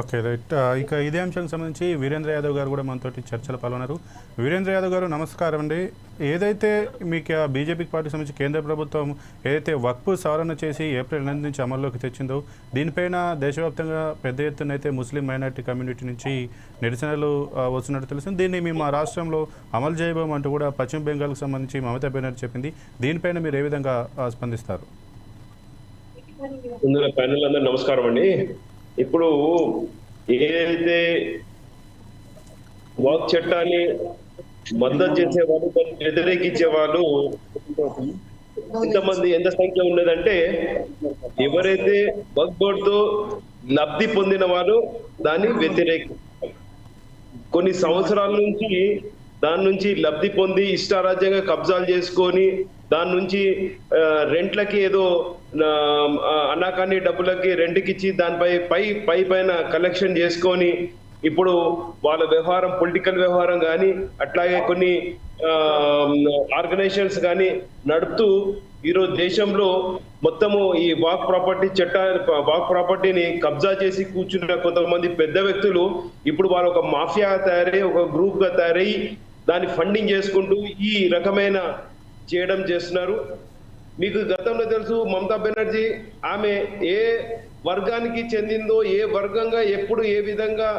Okay right. ఇక ఇదే అంశానికి సంబంధించి వీరేంద్ర యాదవ్ గారు కూడా మనతోటి చర్చలు పాల్గొన్నారు. వీరేంద్ర యాదవ్ గారు నమస్కారం అండి. ఏదైతే మీకు ఆ బీజేపీ పార్టీకి సంబంధించి కేంద్ర ప్రభుత్వం ఏదైతే వక్ఫ్ సవరణ చేసి ఏప్రిల్ ఎనిమిది నుంచి అమల్లోకి తెచ్చిందో దీనిపైన దేశవ్యాప్తంగా పెద్ద ఎత్తున అయితే ముస్లిం మైనార్టీ కమ్యూనిటీ నుంచి నిరసనలు వస్తున్నట్టు తెలుస్తుంది. దీన్ని మేము మా రాష్ట్రంలో అమలు చేయబోమంటూ కూడా పశ్చిమ బెంగాల్కి సంబంధించి మమతా బెనర్జీ చెప్పింది. దీనిపైన మీరు ఏ విధంగా స్పందిస్తారు? ముందుగా ప్యానల్ అందరూ నమస్కారం అండి. ఇప్పుడు ఏదైతే వాక్ చట్టాన్ని మద్దతు చేసేవాళ్ళు దాన్ని వ్యతిరేకించే వాళ్ళు ఎంతమంది ఎంత సంఖ్య ఉండేదంటే ఎవరైతే వక్ బోర్డ్తో లబ్ధి పొందిన వాళ్ళు దాన్ని వ్యతిరేకి కొన్ని సంవత్సరాల నుంచి దాని నుంచి లబ్ధి పొంది ఇష్టారాజ్యంగా కబ్జాలు చేసుకొని దాని నుంచి రెంట్లకి ఏదో ఆ, అన్నాకాని డబ్బులకి రెంట్కి ఇచ్చి దానిపై పై పై పైన కలెక్షన్ చేసుకొని ఇప్పుడు వాళ్ళ వ్యవహారం పొలిటికల్ వ్యవహారం కానీ అట్లాగే కొన్ని ఆర్గనైజేషన్స్ కానీ నడుపుతూ ఈరోజు దేశంలో మొత్తము ఈ వాక్ ప్రాపర్టీ చట్ట వాక్ ప్రాపర్టీని కబ్జా చేసి కూర్చున్న కొంతమంది పెద్ద వ్యక్తులు ఇప్పుడు వాళ్ళు ఒక మాఫియా తయారై ఒక గ్రూప్గా తయారై దాన్ని ఫండింగ్ చేసుకుంటూ ఈ రకమైన చేయడం చేస్తున్నారు. మీకు గతంలో తెలుసు మమతా బెనర్జీ ఆమె ఏ వర్గానికి చెందిందో ఏ వర్గంగా ఎప్పుడు ఏ విధంగా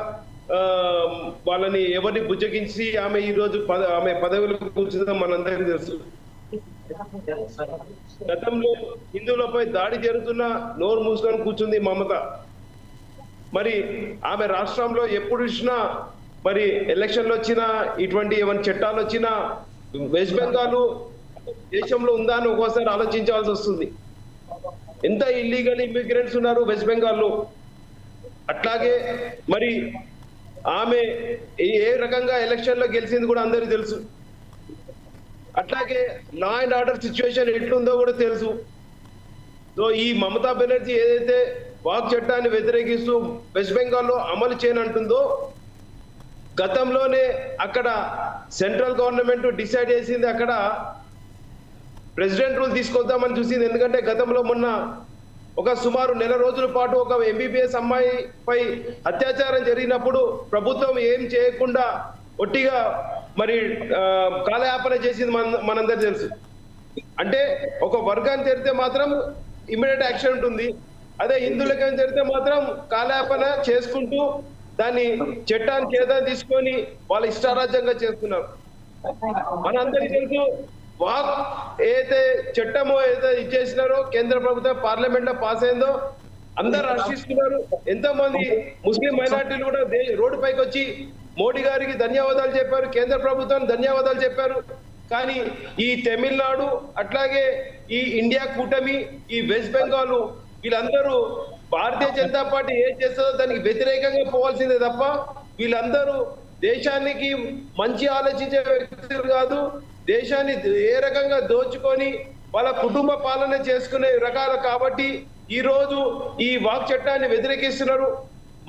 వాళ్ళని ఎవరిని బుజ్జగించి ఆమె ఈరోజు పద ఆమె పదవిలో కూర్చుందో మనందరికీ తెలుసు. గతంలో హిందువులపై దాడి జరుగుతున్న నోరు మూసుకొని కూర్చుంది మమత. మరి ఆమె రాష్ట్రంలో ఎప్పుడు ఇచ్చినా మరి ఎలక్షన్లు వచ్చినా ఇటువంటి ఏమైనా చట్టాలు వచ్చినా వెస్ట్ బెంగాల్ దేశంలో ఉందా అని ఒక్కోసారి ఆలోచించాల్సి వస్తుంది. ఎంత ఇల్లీగల్ ఇమిగ్రెంట్స్ ఉన్నారు వెస్ట్ బెంగాల్లో? అట్లాగే మరి ఆమె ఏ- రకంగా ఎలక్షన్లో గెలిచింది కూడా అందరికీ తెలుసు. అట్లాగే లా అండ్ ఆర్డర్ సిచ్యువేషన్ ఎట్లుందో కూడా తెలుసు. సో ఈ మమతా బెనర్జీ ఏదైతే వాక్ చట్టాన్ని వ్యతిరేకిస్తూ వెస్ట్ బెంగాల్లో అమలు చేయనంటుందో గతంలోనే అక్కడ సెంట్రల్ గవర్నమెంట్ డిసైడ్ చేసింది అక్కడ ప్రెసిడెంట్ రూల్ తీసుకొద్దామని చూసింది. ఎందుకంటే గతంలో మొన్న ఒక సుమారు నెల రోజుల పాటు ఒక ఎంబీబీఎస్ అమ్మాయిపై అత్యాచారం జరిగినప్పుడు ప్రభుత్వం ఏం చేయకుండా ఒట్టిగా మరి కాలయాపన చేసింది మన మనందరూ తెలుసు. అంటే ఒక వర్గాన్ని తెరితే మాత్రం ఇమీడియట్ యాక్షన్ ఉంటుంది. అదే హిందువులకి తెరితే మాత్రం కాలయాపన చేసుకుంటూ దాన్ని చట్టాన్ని చేదా తీసుకొని వాళ్ళ ఇష్టారాజ్యంగా చేస్తున్నారు. మనందరికీ తెలుసు వాక్ ఏదైతే చట్టమో ఏదైతే ఇచ్చేసినారో కేంద్ర ప్రభుత్వం పార్లమెంట్లో పాస్ అయిందో అందరు రక్షిస్తున్నారు ఎంతో మంది ముస్లిం మైనార్టీలు కూడా రోడ్డు పైకి వచ్చి మోడీ గారికి ధన్యవాదాలు చెప్పారు కేంద్ర ప్రభుత్వానికి ధన్యవాదాలు చెప్పారు. కానీ ఈ తమిళనాడు అట్లాగే ఈ ఇండియా కూటమి ఈ వెస్ట్ బెంగాల్ వీళ్ళందరూ భారతీయ జనతా పార్టీ ఏం చేస్తుందో దానికి వ్యతిరేకంగా పోవాల్సిందే తప్ప వీళ్ళందరూ దేశానికి మంచి ఆలోచించే వ్యక్తులు కాదు దేశాన్ని ఏ రకంగా దోచుకొని వాళ్ళ కుటుంబ పాలన చేసుకునే రకాలు కాబట్టి ఈ రోజు ఈ వాక్ చట్టాన్ని వ్యతిరేకిస్తున్నారు.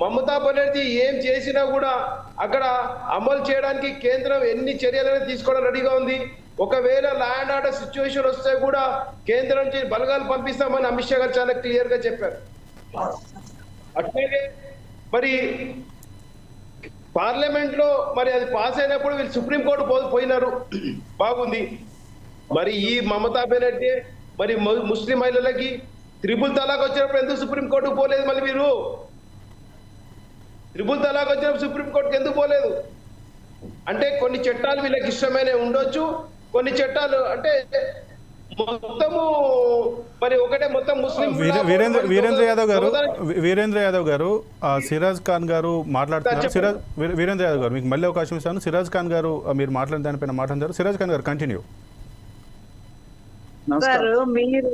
మమతా బెనర్జీ ఏం చేసినా కూడా అక్కడ అమలు చేయడానికి కేంద్రం ఎన్ని చర్యలను తీసుకోవడం రెడీగా ఉంది. ఒకవేళ ల్యాండ్ ఆర్డర్ సిచ్యువేషన్ వస్తే కూడా కేంద్రం నుంచి బలగాలు పంపిస్తామని అమిత్ షా గారు చాలా క్లియర్గా చెప్పారు. అట్లాగే మరి పార్లమెంట్లో మరి అది పాస్ అయినప్పుడు వీళ్ళు సుప్రీం కోర్టు పోయినారు. బాగుంది. మరి ఈ మమతా బెనర్జీ మరి ముస్లిం మహిళలకి త్రిపుల్ తలాక్ వచ్చినప్పుడు ఎందుకు సుప్రీంకోర్టుకు పోలేదు మళ్ళీ మీరు? త్రిపుల్ తలాక్ వచ్చినప్పుడు సుప్రీంకోర్టుకు ఎందుకు పోలేదు? అంటే కొన్ని చట్టాలు వీళ్ళకి ఇష్టమైన ఉండొచ్చు కొన్ని చట్టాలు అంటే మొత్తము మరి ఒకటే మొత్తం ముస్లిం వీరే- వీరేంద్ర వీరేంద్ర యాదవ్ గారు వీరేంద్ర యాదవ్ గారు ఆ, సిరాజ్ ఖాన్ గారు మాట్లాడుతున్నారు. సిరాజ్ వీరేంద్ర యాదవ్ గారు మీకు మళ్ళీ అవకాశం ఇస్తాను. సిరాజ్ ఖాన్ గారు మీరు మాట్లాడిన దానిపైన మాట్లాడారు సిరాజ్ ఖాన్ గారు కంటిన్యూ మీరు